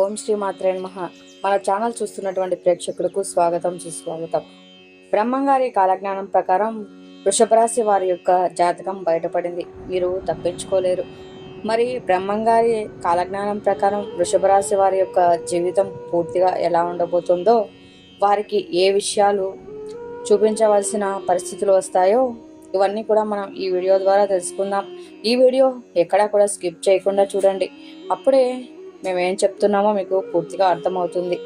ఓం శ్రీ మాత్రే మహ మన ఛానల్ చూస్తున్నటువంటి ప్రేక్షకులకు స్వాగతం సుస్వాగతం. బ్రహ్మంగారి కాలజ్ఞానం ప్రకారం వృషభరాశి వారి యొక్క జాతకం బయటపడింది. మీరు తప్పించుకోలేరు. మరి బ్రహ్మంగారి కాలజ్ఞానం ప్రకారం వృషభరాశి వారి యొక్క జీవితం పూర్తిగా ఎలా ఉండబోతుందో వారికి ఏ విషయాలు చూపించవలసిన పరిస్థితులు వస్తాయో ఇవన్నీ కూడా మనం ఈ వీడియో ద్వారా తెలుసుకుందాం. ఈ వీడియో ఎక్కడా కూడా స్కిప్ చేయకుండా చూడండి. అప్పుడే మేము ఏం చెప్తున్నామో మీకు పూర్తిగా అర్థమవుతుంది.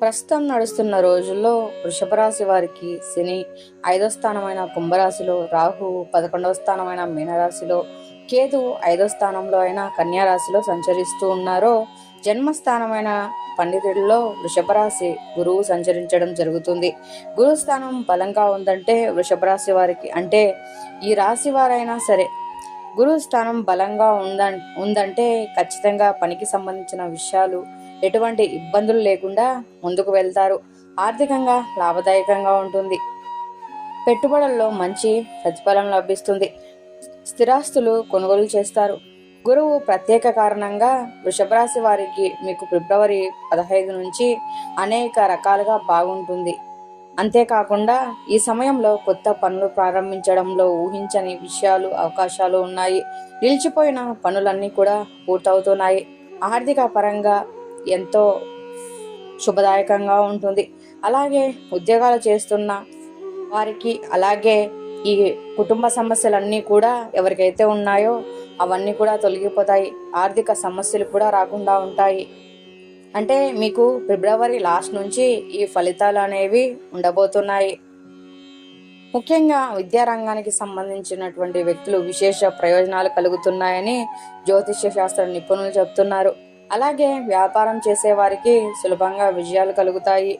ప్రస్తుతం నడుస్తున్న రోజుల్లో వృషభ రాశి వారికి శని ఐదో స్థానమైన కుంభరాశిలో రాహు పదకొండవ స్థానమైన మీనరాశిలో కేతు ఐదో స్థానంలో అయిన కన్యారాశిలో సంచరిస్తూ ఉన్నారో జన్మస్థానమైన పండితుడిలో వృషభ రాశి గురువు సంచరించడం జరుగుతుంది. గురుస్థానం బలంగా ఉందంటే వృషభ రాశి వారికి అంటే ఈ రాశి వారైనా సరే గురువు స్థానం బలంగా ఉంద ఉందంటే ఖచ్చితంగా పనికి సంబంధించిన విషయాలు ఎటువంటి ఇబ్బందులు లేకుండా ముందుకు వెళ్తారు. ఆర్థికంగా లాభదాయకంగా ఉంటుంది. పెట్టుబడుల్లో మంచి ప్రతిఫలం లభిస్తుంది. స్థిరాస్తులు కొనుగోలు చేస్తారు. గురువు ప్రత్యేక కారణంగా వృషభ రాశి వారికి మీకు ఫిబ్రవరి పదహైదు నుంచి అనేక రకాలుగా బాగుంటుంది. అంతేకాకుండా ఈ సమయంలో కొత్త పనులు ప్రారంభించడంలో ఊహించని విషయాలు అవకాశాలు ఉన్నాయి. నిలిచిపోయిన పనులన్నీ కూడా పూర్తవుతున్నాయి. ఆర్థిక పరంగా ఎంతో శుభదాయకంగా ఉంటుంది. అలాగే ఉద్యోగాలు చేస్తున్న వారికి అలాగే ఈ కుటుంబ సమస్యలన్నీ కూడా ఎవరికైతే ఉన్నాయో అవన్నీ కూడా తొలగిపోతాయి. ఆర్థిక సమస్యలు కూడా రాకుండా ఉంటాయి. అంటే మీకు ఫిబ్రవరి లాస్ట్ నుంచి ఈ ఫలితాలు అనేవి ఉండబోతున్నాయి. ముఖ్యంగా విద్యారంగానికి సంబంధించినటువంటి వ్యక్తులు విశేష ప్రయోజనాలు కలుగుతున్నాయని జ్యోతిష్య శాస్త్ర నిపుణులు చెప్తున్నారు. అలాగే వ్యాపారం చేసే వారికి సులభంగా విజయాలు కలుగుతాయి.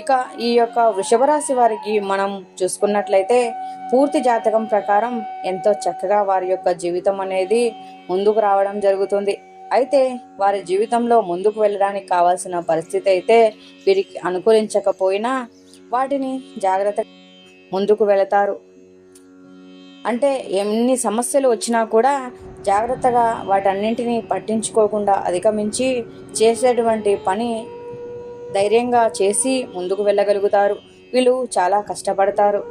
ఇక ఈ యొక్క వృషభరాశి వారికి మనం చూసుకున్నట్లయితే పూర్తి జాతకం ప్రకారం ఎంతో చక్కగా వారి యొక్క జీవితం అనేది ముందుకు రావడం జరుగుతుంది. అయితే వారి జీవితంలో ముందుకు వెళ్ళడానికి కావాల్సిన పరిస్థితి అయితే వీరికి అనుకూలించకపోయినా వాటిని జాగ్రత్త ముందుకు వెళతారు. అంటే ఎన్ని సమస్యలు వచ్చినా కూడా జాగ్రత్తగా వాటన్నింటినీ పట్టించుకోకుండా అధిగమించి చేసేటువంటి పని ధైర్యంగా చేసి ముందుకు వెళ్ళగలుగుతారు. వీళ్ళు చాలా కష్టపడతారు.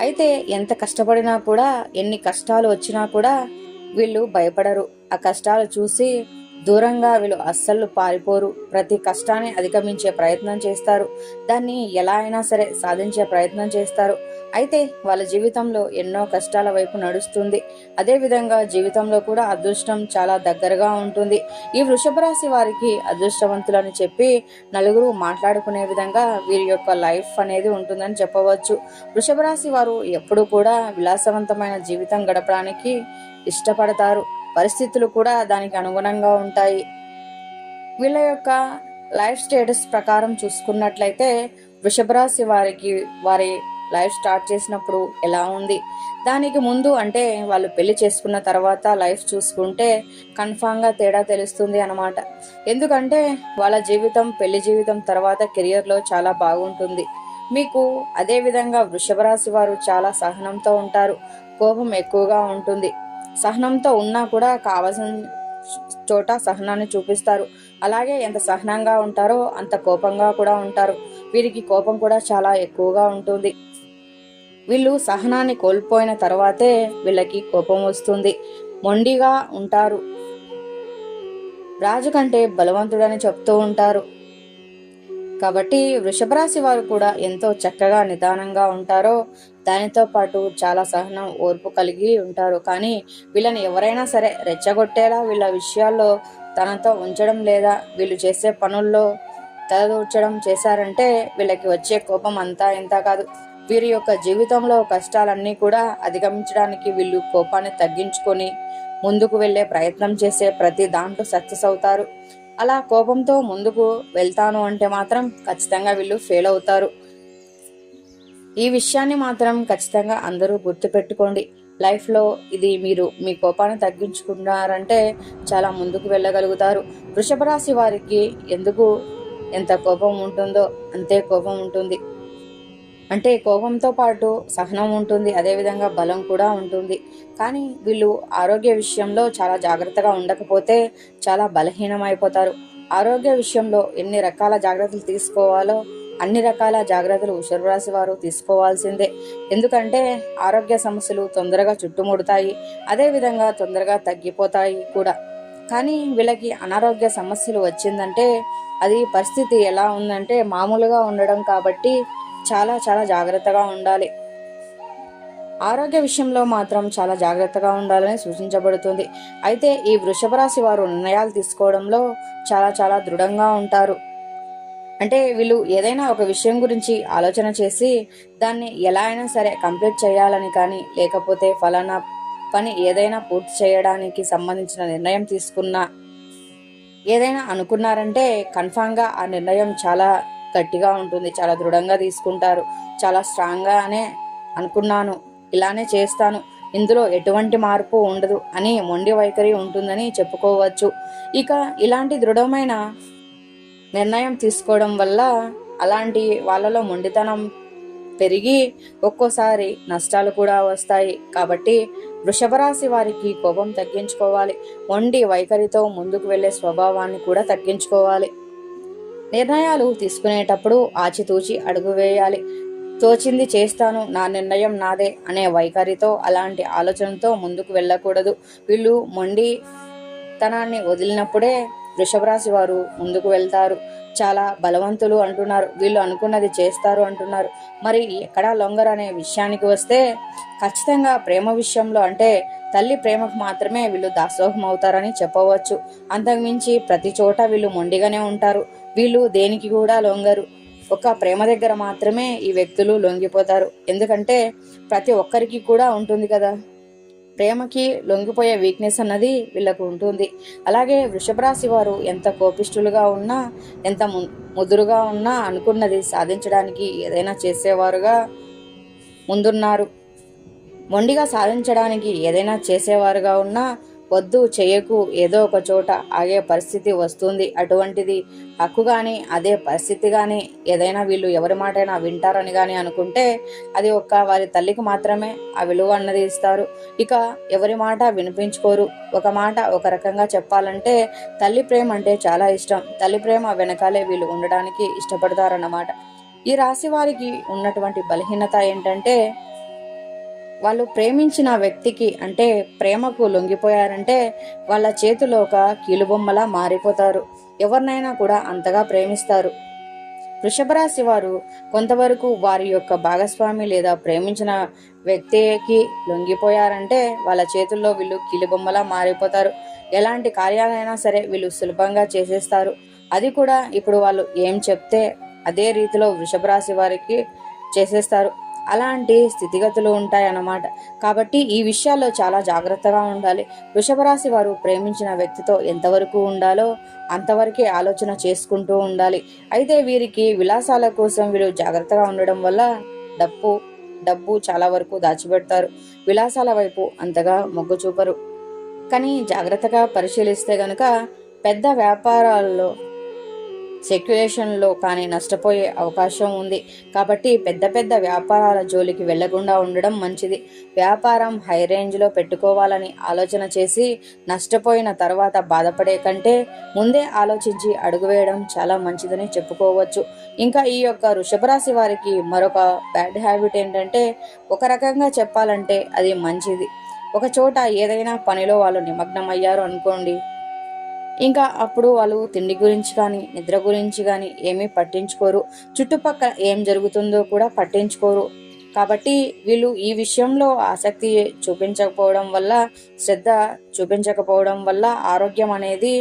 అయితే ఎంత కష్టపడినా కూడా ఎన్ని కష్టాలు వచ్చినా కూడా వీళ్ళు భయపడరు. ఆ కష్టాలు చూసి దూరంగా వీళ్ళు అస్సలు పారిపోరు. ప్రతి కష్టాన్ని అధిగమించే ప్రయత్నం చేస్తారు. దాన్ని ఎలా అయినా సరే సాధించే ప్రయత్నం చేస్తారు. అయితే వాళ్ళ జీవితంలో ఎన్నో కష్టాల వైపు నడుస్తుంది. అదేవిధంగా జీవితంలో కూడా అదృష్టం చాలా దగ్గరగా ఉంటుంది. ఈ వృషభ రాశి వారికి అదృష్టవంతులని చెప్పి నలుగురు మాట్లాడుకునే విధంగా వీరి యొక్క లైఫ్ అనేది ఉంటుందని చెప్పవచ్చు. వృషభ రాశి వారు ఎప్పుడు కూడా విలాసవంతమైన జీవితం గడపడానికి ఇష్టపడతారు. పరిస్థితులు కూడా దానికి అనుగుణంగా ఉంటాయి. వీళ్ళ యొక్క లైఫ్ స్టేటస్ ప్రకారం చూసుకున్నట్లయితే వృషభరాశి వారికి వారి లైఫ్ స్టార్ట్ చేసినప్పుడు ఎలా ఉంది? దానికి ముందు అంటే వాళ్ళు పెళ్ళి చేసుకున్న తర్వాత లైఫ్ చూసుకుంటే కన్ఫామ్గా తేడా తెలుస్తుంది అనమాట ఎందుకంటే వాళ్ళ జీవితం పెళ్ళి జీవితం తర్వాత కెరియర్లో చాలా బాగుంటుంది. మీకు అదే విధంగా వారు చాలా సహనంతో ఉంటారు. కోపం ఎక్కువగా ఉంటుంది. సహనంతో ఉన్నా కూడా కావాల్సిన చోట సహనాన్ని చూపిస్తారు. అలాగే ఎంత సహనంగా ఉంటారో అంత కోపంగా కూడా ఉంటారు. వీరికి కోపం కూడా చాలా ఎక్కువగా ఉంటుంది. వీళ్ళు సహనాన్ని కోల్పోయిన తర్వాతే వీళ్ళకి కోపం వస్తుంది. మొండిగా ఉంటారు. రాజు కంటే బలవంతుడని చెప్తూ ఉంటారు. కాబట్టి వృషభరాశి వారు కూడా ఎంతో చక్కగా నిదానంగా ఉంటారో దానితో పాటు చాలా సహనం ఓర్పు కలిగి ఉంటారు. కానీ వీళ్ళని ఎవరైనా సరే రెచ్చగొట్టేలా వీళ్ళ విషయాల్లో తనతో ఉంచడం లేదా వీళ్ళు చేసే పనుల్లో తలదూర్చడం చేశారంటే వీళ్ళకి వచ్చే కోపం అంతా ఇంత కాదు. వీరి యొక్క జీవితంలో కష్టాలన్నీ కూడా అధిగమించడానికి వీళ్ళు కోపాన్ని తగ్గించుకొని ముందుకు వెళ్ళే ప్రయత్నం చేసే ప్రతి దాంట్లో సక్సెస్ అవుతారు. అలా కోపంతో ముందుకు వెళ్తాను అంటే మాత్రం ఖచ్చితంగా వీళ్ళు ఫెయిల్ అవుతారు. ఈ విషయాన్ని మాత్రం ఖచ్చితంగా అందరూ గుర్తుపెట్టుకోండి. లైఫ్లో ఇది మీరు మీ కోపాన్ని తగ్గించుకున్నారంటే చాలా ముందుకు వెళ్ళగలుగుతారు. వృషభ రాశి వారికి ఎందుకు ఎంత కోపం ఉంటుందో అంతే కోపం ఉంటుంది. అంటే కోపంతో పాటు సహనం ఉంటుంది అదేవిధంగా బలం కూడా ఉంటుంది. కానీ వీళ్ళు ఆరోగ్య విషయంలో చాలా జాగ్రత్తగా ఉండకపోతే చాలా బలహీనమైపోతారు ఆరోగ్య విషయంలో ఎన్ని రకాల జాగ్రత్తలు తీసుకోవాలో అన్ని రకాల జాగ్రత్తలు వృషభరాశి వారు తీసుకోవాల్సిందే. ఎందుకంటే ఆరోగ్య సమస్యలు తొందరగా చుట్టుముడతాయి అదేవిధంగా తొందరగా తగ్గిపోతాయి కూడా. కానీ వీళ్ళకి అనారోగ్య సమస్యలు వచ్చిందంటే అది పరిస్థితి ఎలా ఉందంటే మామూలుగా ఉండడం కాబట్టి చాలా చాలా జాగ్రత్తగా ఉండాలి. ఆరోగ్య విషయంలో మాత్రం చాలా జాగ్రత్తగా ఉండాలని సూచించబడుతుంది. అయితే ఈ వృషభ రాశి వారు నిర్ణయాలు తీసుకోవడంలో చాలా చాలా దృఢంగా ఉంటారు. అంటే వీళ్ళు ఏదైనా ఒక విషయం గురించి ఆలోచన చేసి దాన్ని ఎలా అయినా సరే కంప్లీట్ చేయాలని కానీ లేకపోతే ఫలానా పని ఏదైనా పూర్తి చేయడానికి సంబంధించిన నిర్ణయం తీసుకున్నా ఏదైనా అనుకున్నారంటే కన్ఫామ్గా ఆ నిర్ణయం చాలా గట్టిగా ఉంటుంది చాలా దృఢంగా తీసుకుంటారు. చాలా స్ట్రాంగ్గానే అనుకున్నాను. ఇలానే చేస్తాను. ఇందులో ఎటువంటి మార్పు ఉండదు అని మొండి వైఖరి ఉంటుందని చెప్పుకోవచ్చు. ఇక ఇలాంటి దృఢమైన నిర్ణయం తీసుకోవడం వల్ల అలాంటి వాళ్ళలో మొండితనం పెరిగి ఒక్కోసారి నష్టాలు కూడా వస్తాయి. కాబట్టి వృషభరాశి వారికి కోపం తగ్గించుకోవాలి. మొండి వైఖరితో ముందుకు వెళ్ళే స్వభావాన్ని కూడా తగ్గించుకోవాలి. నిర్ణయాలు తీసుకునేటప్పుడు ఆచితూచి అడుగు వేయాలి. తోచింది చేస్తాను నా నిర్ణయం నాదే అనే వైఖరితో అలాంటి ఆలోచనతో ముందుకు వెళ్ళకూడదు. వీళ్ళు మొండి తనాన్ని వదిలినప్పుడే వృషభరాశి వారు ముందుకు వెళ్తారు. చాలా బలవంతులు అంటున్నారు. వీళ్ళు అనుకున్నది చేస్తారు అంటున్నారు. మరి ఎక్కడా లొంగర్ అనే విషయానికి వస్తే ఖచ్చితంగా ప్రేమ విషయంలో అంటే తల్లి ప్రేమకు మాత్రమే వీళ్ళు దాసోహం అవుతారని చెప్పవచ్చు. అంతకుమించి ప్రతి చోట వీళ్ళు మొండిగానే ఉంటారు. వీళ్ళు దేనికి కూడా లొంగరు. ఒక ప్రేమ దగ్గర మాత్రమే ఈ వ్యక్తులు లొంగిపోతారు. ఎందుకంటే ప్రతి ఒక్కరికి కూడా ఉంటుంది కదా. ప్రేమకి లొంగిపోయే వీక్నెస్ అన్నది వీళ్ళకు ఉంటుంది. అలాగే వృషభరాశి వారు ఎంత కోపిష్ఠులుగా ఉన్నా ఎంత ముదురుగా ఉన్నా అనుకున్నది సాధించడానికి ఏదైనా చేసేవారుగా ముందున్నారు. మొండిగా సాధించడానికి ఏదైనా చేసేవారుగా ఉన్నా వద్దు చేయకు. ఏదో ఒక చోట ఆగే పరిస్థితి వస్తుంది. అటువంటిది హక్కు కానీ అదే పరిస్థితి కానీ ఏదైనా వీళ్ళు ఎవరి మాటైనా వింటారని కానీ అనుకుంటే అది ఒక్క వారి తల్లికి మాత్రమే ఆ విలువ అన్నది ఇస్తారు. ఇక ఎవరి మాట వినిపించుకోరు. ఒక మాట ఒక రకంగా చెప్పాలంటే తల్లి ప్రేమ అంటే చాలా ఇష్టం. తల్లి ప్రేమ వెనకాలే వీళ్ళు ఉండడానికి ఇష్టపడతారన్నమాట. ఈ రాశి వారికి ఉన్నటువంటి బలహీనత ఏంటంటే వాళ్ళు ప్రేమించిన వ్యక్తికి అంటే ప్రేమకు లొంగిపోయారంటే వాళ్ళ చేతిలో ఒక కీలుబొమ్మలా మారిపోతారు. ఎవరినైనా కూడా అంతగా ప్రేమిస్తారు. వృషభరాశి వారు కొంతవరకు వారి యొక్క భాగస్వామి లేదా ప్రేమించిన వ్యక్తికి లొంగిపోయారంటే వాళ్ళ చేతుల్లో వీళ్ళు కీలుబొమ్మలా మారిపోతారు. ఎలాంటి కార్యాలైనా సరే వీళ్ళు సులభంగా చేసేస్తారు. అది కూడా ఇప్పుడు వాళ్ళు ఏం చెప్తే అదే రీతిలో వృషభరాశి వారికి చేసేస్తారు. అలాంటి స్థితిగతులు ఉంటాయన్నమాట. కాబట్టి ఈ విషయాల్లో చాలా జాగ్రత్తగా ఉండాలి. వృషభరాశి వారు ప్రేమించిన వ్యక్తితో ఎంతవరకు ఉండాలో అంతవరకే ఆలోచన చేసుకుంటూ ఉండాలి. అయితే వీరికి విలాసాల కోసం వీరు జాగ్రత్తగా ఉండడం వల్ల డప్పు డబ్బు చాలా వరకు దాచిపెడతారు. విలాసాల వైపు అంతగా మొగ్గు చూపరు. కానీ జాగ్రత్తగా పరిశీలిస్తే గనక పెద్ద వ్యాపారాల్లో సెక్యులేషన్లో కానీ నష్టపోయే అవకాశం ఉంది. కాబట్టి పెద్ద పెద్ద వ్యాపారాల జోలికి వెళ్ళకుండా ఉండడం మంచిది. వ్యాపారం హై రేంజ్లో పెట్టుకోవాలని ఆలోచన చేసి నష్టపోయిన తర్వాత బాధపడే కంటే ముందే ఆలోచించి అడుగు వేయడం చాలా మంచిదని చెప్పుకోవచ్చు. ఇంకా ఈ యొక్క వృషభరాశి వారికి మరొక బ్యాడ్ హ్యాబిట్ ఏంటంటే ఒక రకంగా చెప్పాలంటే అది మంచిది. ఒక చోట ఏదైనా పనిలో వాళ్ళు నిమగ్నం అయ్యారు అనుకోండి ఇంకా అప్పుడు వాళ్ళు తిండి గురించి కానీ నిద్ర గురించి కానీ ఏమీ పట్టించుకోరు. చుట్టుపక్కల ఏం జరుగుతుందో కూడా పట్టించుకోరు. కాబట్టి వీళ్ళు ఈ విషయంలో ఆసక్తి చూపించకపోవడం వల్ల శ్రద్ధ చూపించకపోవడం వల్ల ఆరోగ్యం అనేది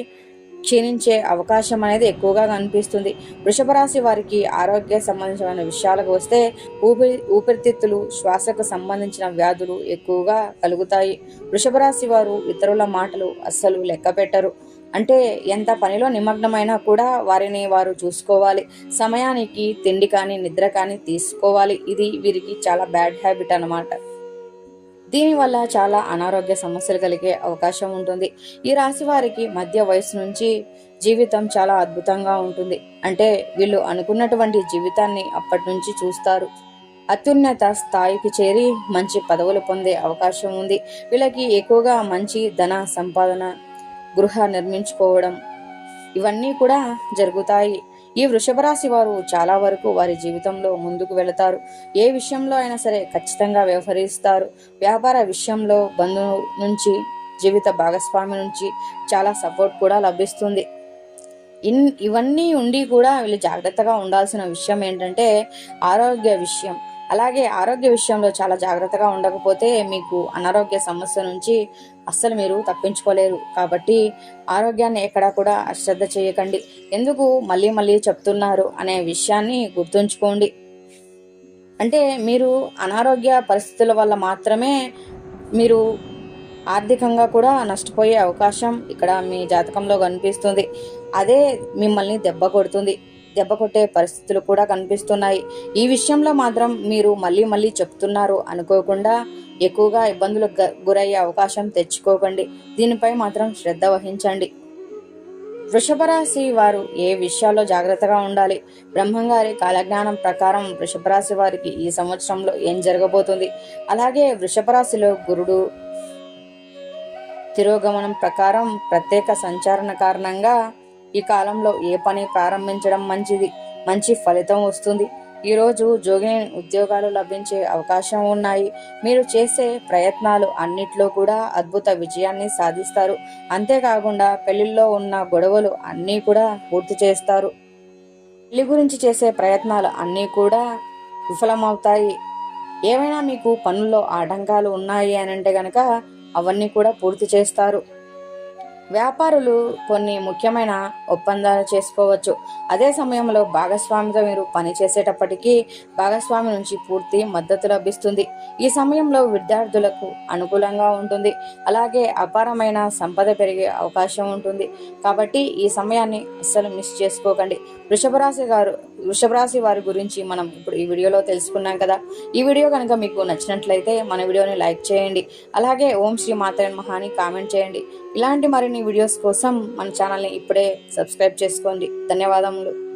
క్షీణించే అవకాశం అనేది ఎక్కువగా కనిపిస్తుంది. వృషభ రాశి వారికి ఆరోగ్య సంబంధించిన విషయాలకు వస్తే ఊపిరి ఊపిరితిత్తులు శ్వాసకు సంబంధించిన వ్యాధులు ఎక్కువగా కలుగుతాయి. వృషభ రాశి వారు ఇతరుల మాటలు అస్సలు లెక్క పెట్టరు అంటే ఎంత పనిలో నిమగ్నమైనా కూడా వారిని వారు చూసుకోవాలి. సమయానికి తిండి కానీ నిద్ర కానీ తీసుకోవాలి. ఇది వీరికి చాలా బ్యాడ్ హ్యాబిట్ అనమాట దీనివల్ల చాలా అనారోగ్య సమస్యలు కలిగే అవకాశం ఉంటుంది. ఈ రాశి వారికి మధ్య వయసు నుంచి జీవితం చాలా అద్భుతంగా ఉంటుంది. అంటే వీళ్ళు అనుకున్నటువంటి జీవితాన్ని అప్పటి నుంచి చూస్తారు. అత్యున్నత స్థాయికి చేరి మంచి పదవులు పొందే అవకాశం ఉంది. వీళ్ళకి ఎక్కువగా మంచి ధన సంపాదన గృహ నిర్మించుకోవడం. ఇవన్నీ కూడా జరుగుతాయి. ఈ వృషభ రాశి వారు చాలా వరకు వారి జీవితంలో ముందుకు వెళతారు. ఏ విషయంలో అయినా సరే ఖచ్చితంగా వ్యవహరిస్తారు. వ్యాపార విషయంలో బంధువు నుంచి జీవిత భాగస్వామి నుంచి చాలా సపోర్ట్ కూడా లభిస్తుంది. ఇన్ ఇవన్నీ ఉండి కూడా వీళ్ళు జాగ్రత్తగా ఉండాల్సిన విషయం ఏంటంటే ఆరోగ్య విషయం. అలాగే ఆరోగ్య విషయంలో చాలా జాగ్రత్తగా ఉండకపోతే మీకు అనారోగ్య సమస్య నుంచి అస్సలు మీరు తప్పించుకోలేరు. కాబట్టి ఆరోగ్యాన్ని ఎక్కడా కూడా అశ్రద్ధ చేయకండి. ఎందుకు మళ్ళీ మళ్ళీ చెప్తున్నారు అనే విషయాన్ని గుర్తుంచుకోండి. అంటే మీరు అనారోగ్య పరిస్థితుల వల్ల మాత్రమే మీరు ఆర్థికంగా కూడా నష్టపోయే అవకాశం ఇక్కడ మీ జాతకంలో కనిపిస్తుంది. అదే మిమ్మల్ని దెబ్బ కొడుతుంది. దెబ్బ కొట్టే పరిస్థితులు కూడా కనిపిస్తున్నాయి. ఈ విషయంలో మాత్రం మీరు మళ్ళీ మళ్ళీ చెప్తున్నారు. అనుకోకుండా ఎక్కువగా ఇబ్బందులకు గ- గురయ్యే అవకాశం తెచ్చుకోకండి. దీనిపై మాత్రం శ్రద్ధ వహించండి. వృషభరాశి వారు ఏ విషయాల్లో జాగ్రత్తగా ఉండాలి? బ్రహ్మంగారి కాలజ్ఞానం ప్రకారం వృషభరాశి వారికి ఈ సంవత్సరంలో ఏం జరగబోతుంది? అలాగే వృషభరాశిలో గురుడు తిరోగమనం ప్రకారం ప్రత్యేక సంచారణ కారణంగా ఈ కాలంలో ఏ పని ప్రారంభించడం మంచిది? మంచి ఫలితం వస్తుంది. ఈరోజు జోగిని ఉద్యోగాలు లభించే అవకాశం ఉన్నాయి. మీరు చేసే ప్రయత్నాలు అన్నిట్లో కూడా అద్భుత విజయాన్ని సాధిస్తారు. అంతేకాకుండా పెళ్ళిల్లో ఉన్న గొడవలు అన్నీ కూడా పూర్తి చేస్తారు. పెళ్ళి గురించి చేసే ప్రయత్నాలు అన్నీ కూడా విఫలమవుతాయి. ఏమైనా మీకు పనుల్లో ఆటంకాలు ఉన్నాయి అని అంటే గనక అవన్నీ కూడా పూర్తి చేస్తారు. వ్యాపారులు కొన్ని ముఖ్యమైన ఒప్పందాలు చేసుకోవచ్చు. అదే సమయంలో భాగస్వామితో మీరు పని చేసేటప్పటికీ భాగస్వామి నుంచి పూర్తి మద్దతు లభిస్తుంది. ఈ సమయంలో విద్యార్థులకు అనుకూలంగా ఉంటుంది. అలాగే అపారమైన సంపద పెరిగే అవకాశం ఉంటుంది. కాబట్టి ఈ సమయాన్ని అస్సలు మిస్ చేసుకోకండి. వృషభరాశి గారు వృషభరాశి వారి గురించి మనం ఇప్పుడు ఈ వీడియోలో తెలుసుకున్నాం కదా. ఈ వీడియో కనుక మీకు నచ్చినట్లయితే మన వీడియోని లైక్ చేయండి. అలాగే ఓం శ్రీ మాతరన్ మహాని కామెంట్ చేయండి. ఇలాంటి మరిన్ని వీడియోస్ కోసం మన ఛానల్ని ఇప్పుడే సబ్స్క్రైబ్ చేసుకోండి. ధన్యవాదములు.